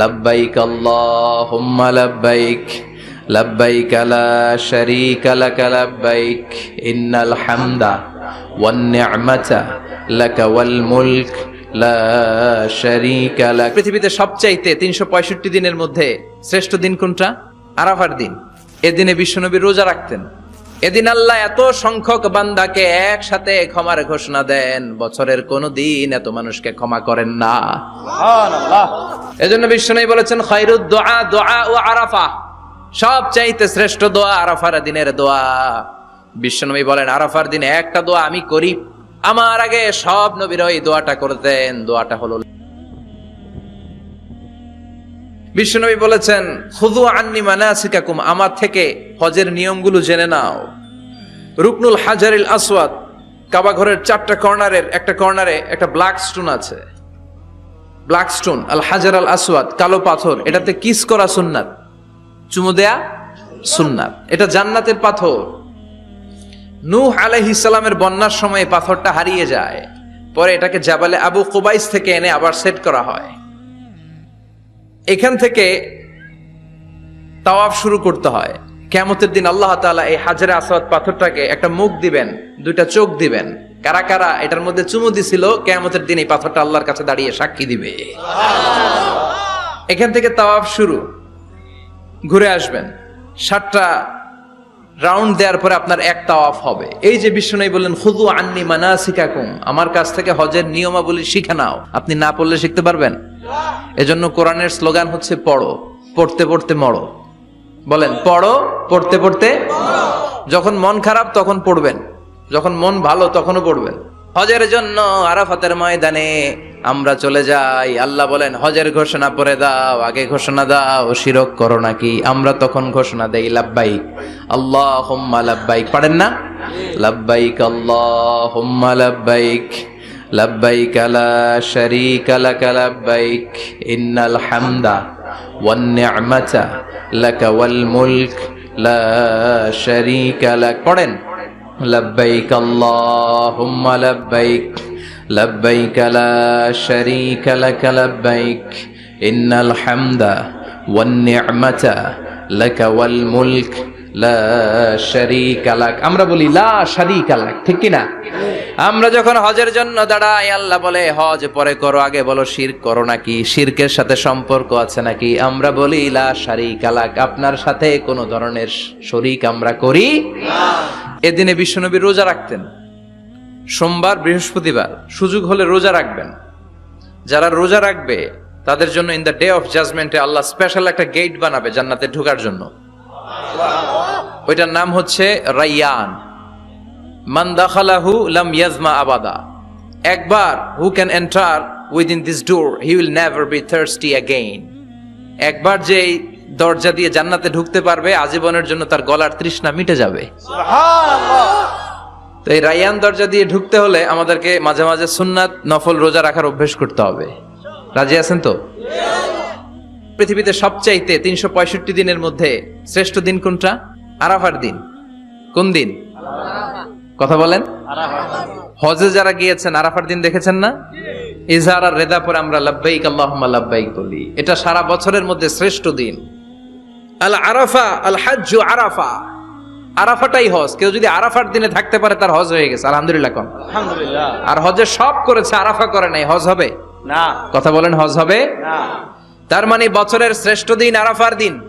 লব্বাইক আল্লাহুম্মা লব্বাইক লব্বাইক লা শারীকা লাক লব্বাইক ইন্নাল হামদা ওয়ান নি'মাতা লাক ওয়াল মুলক লা শারীকা পৃথিবীতে সবচাইতে 365 দিনের মধ্যে শ্রেষ্ঠ দিন কোনটা? আরাফার দিন। এ দিনে বিশ্বনবী রোজা রাখতেন। এদিন আল্লাহ এত সংখ্যক বান্দাকে একসাথে ক্ষমার ঘোষণা দেন বছরের কোন দিন এত মানুষকে ক্ষমা করেন না। এজন্য বিষ্ণু বলেছেন খৈরুদ দোয়া দোয়া ও আরাফা। সব চাইতে শ্রেষ্ঠ দোয়া আরাফার দিনের দোয়া। বিশ্বনবী বলেন আরাফার দিনে একটা দোয়া আমি করি। আমার আগে সব নবীর ওই দোয়াটা করতেন। দোয়াটা হলো বিশ্বনবী বলেছেন খুদু আন্নি মানাসিকাকুম, আমার থেকে হজের নিয়মগুলো জেনে নাও। রুকনুল হাজারিল আসওয়াদ, কাবা ঘরের চারটা কর্নারের একটা কর্নারে একটা ব্ল্যাক স্টোন আছে। ব্ল্যাক স্টোন, আল হাজার আল আসওয়াদ, কালো পাথর, এটাতে কিস করা সুন্নাত। চুমু দেয়া সুন্নাত। এটা জান্নাতের পাথর। নূহ আলাইহিস সালামের বন্যার সময় পাথরটা হারিয়ে যায়। পরে এটাকে জাবালে আবু কুবাইস থেকে এনে আবার সেট করা হয়। এখান থেকে তাওয়াফ শুরু করতে হয়। কেমতের দিন আল্লাহ তাআলা এই হাজারে আসওয়াদ পাথরটাকে একটা মুখ দিবেন, দুইটা চোখ দিবেন। কারা কারা এটার মধ্যে চুমু দিছিল কেমতের দিন এই পাথরটা আল্লাহর কাছে দাঁড়িয়ে সাক্ষী দিবে। এখান থেকে তাওয়াফ শুরু। ঘুরে আসবেন। সাতটা রাউন্ড দেওয়ার পরে আপনার এক তাওয়াফ হবে। এই যে বিষ্ণু বললেন খুদু আন্নি মানা মানাসিকাকুম আমার কাছ থেকে হজের নিয়মাবলী শিখে নাও। আপনি না পড়লে শিখতে পারবেন? এজন্য কোরআনের স্লোগান হচ্ছে পড়ো, পড়তে পড়তে মরো। বলেন, পড়ো, পড়তে পড়তে যখন মন খারাপ, তখন পড়বেন। যখন মন ভালো, তখনও পড়বেন। হজের জন্য আরাফাতের ময়দানে আমরা চলে যাই। আল্লাহ বলেন, হজের ঘোষণা পরে দাও, আগে ঘোষণা দাও, শিরক করো নাকি? আমরা তখন ঘোষণা দেই, লাব্বাইক। আল্লাহ হোম্মা লাব্বাইক। পারেন না? লাব্বাইক আল্লাহ হোম্মা লাব্বাইক। لبيك لا شريك لك لبيك إن الحمد والنعمة لك والملك لا شريك لك. قرن لبيك اللهم لبيك لبيك لا شريك لك لبيك إن الحمد والنعمة لك والملك আমরা বলি লা শারীকা লাক, ঠিক কি না? আমরা যখন হজের জন্য দাঁড়াই, আল্লাহ বলে, হজ পরে করো, আগে বলো শির করো নাকি? শিরকের সাথে সম্পর্ক আছে নাকি? আমরা বলি, লা শারীকা লাক, আপনার সাথে কোনো ধরনের শরিক আমরা করি এদিনে বিশ্বনবী রোজা রাখতেন। সোমবার, বৃহস্পতিবার, সুযোগ হলে রোজা রাখবেন। যারা রোজা রাখবে, তাদের জন্য ইন দ্য ডে অফ জাজমেন্টে আল্লাহ স্পেশাল একটা গেট বানাবে জান্নাতে ঢোকার জন্য। ওইটার নাম হচ্ছে রাইয়ান। মানদাখালাহু লাম ইয়াজমা আবাদা। একবার who can enter within this door he will never be thirsty again. একবার যে এই দরজা দিয়ে জান্নাতে ঢুকতে পারবে আজীবনের জন্য তার গলার তৃষ্ণা মিটে যাবে। তো এই রাইয়ান দরজা দিয়ে ঢুকতে হলে আমাদেরকে মাঝে মাঝে সুন্নাত নফল রোজা রাখার অভ্যেস করতে হবে। রাজি আছেন তো? পৃথিবীতে সবচাইতে তিনশো পঁয়ষট্টি দিনের মধ্যে শ্রেষ্ঠ দিন কোনটা? আরাফার দিন। কোন দিন? কথা বলেন। হজে যারা গিয়েছেন আরাফার দিন দেখেছেন না? ইজহার আর রেদা পরে আমরা লাব্বাইক আল্লাহুম্মা লাব্বাইক বলি। এটা সারা বছরের মধ্যে শ্রেষ্ঠ দিন। আল আরাফা আল হাজ্জু আরাফা। আরাফাটাই হজ। কেউ যদি আরাফার দিনে থাকতে পারে তার হজ হয়ে গেছে। আলহামদুলিল্লাহ কোন। আলহামদুলিল্লাহ। আর হজে সব করেছে আরাফা করে নাই। হজ হবে? না। কথা বলেন হজ হবে? না। তার মানে বছরের শ্রেষ্ঠ দিন আরাফার দিন।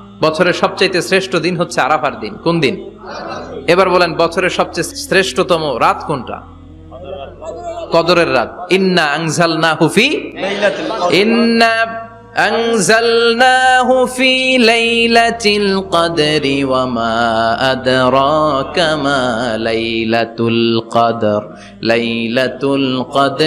বছরের সবচাইতে শ্রেষ্ঠ দিন হচ্ছে আরাফার দিন কোন দিন এবার বলেন বছরের সবচেয়ে শ্রেষ্ঠতম রাত কোনটা কদরের রাত ইন্না আনজালনাহু ফি লাইলাতুল কদর إنا أنزلناه في ليلة القدر وما أدراك ما ليلة القدر ليلة القدر